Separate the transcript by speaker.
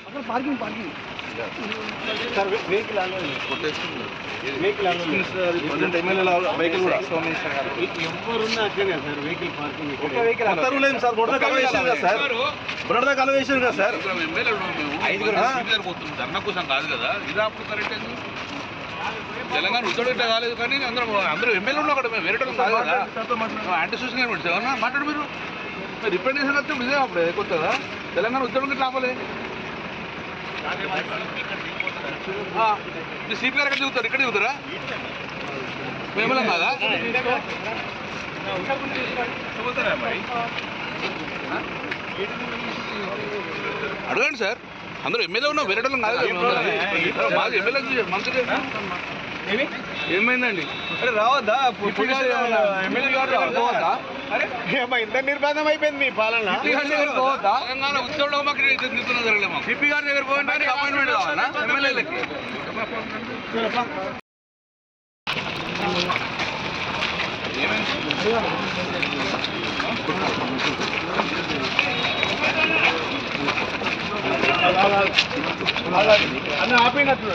Speaker 1: అక్కడ parking parking sir vehicle
Speaker 2: vehicle కూడా.
Speaker 1: ఎవరున్నా అట్లనే సార్ వెహికల్ పార్కింగ్
Speaker 2: ఒక్క వెహికల్ సార్ బుడద కాలం వేసారు కదా సార్ బుడద కాలం వేసారు కదా సార్.
Speaker 3: పోతుంది ధర్నా కోసం కాదు కదా. ఇది అప్పుడు కరెక్ట్? తెలంగాణ ఇట్లా కాలేదు కానీ అందరూ అందరూ ఎమ్మెల్యే ఉన్నా అక్కడ. వేరే కాదు కదా. ఎలిమెంట్స్ ఏమన్నా మాట్లాడు మీరు. మీరు రిప్రజెంటేషన్ వస్తే ఇదే అప్పుడు కొత్తగా తెలంగాణ ఉద్యోగం ఇట్లా ఆపలే. ఆ, మీ సిపి గారు ఎక్కడ దిగుతారు? ఇక్కడ దిగుతారా? మేమలం కాదా? అడగండి సార్. అందరూ ఎమ్మెల్యే ఉన్నాం వేరే వాళ్ళం కాదు. మాకు ఎమ్మెల్యే మంత్రి ఏమైందండి?
Speaker 2: అరే రావద్దా?
Speaker 3: ఎమ్మెల్యే గారు
Speaker 2: పోవద్దా?
Speaker 3: అరే.
Speaker 1: ఇంత నిర్బంధం అయిపోయింది మీ పాలన?
Speaker 2: పోవద్దా?
Speaker 3: తెలంగాణ ఉద్యోగంలో మాకు.
Speaker 2: సిపి గారి దగ్గర పోయింటే అపాయింట్మెంట్ కావాలా? ఎమ్మెల్యేలకి?
Speaker 1: అన్న ఆపినట్లు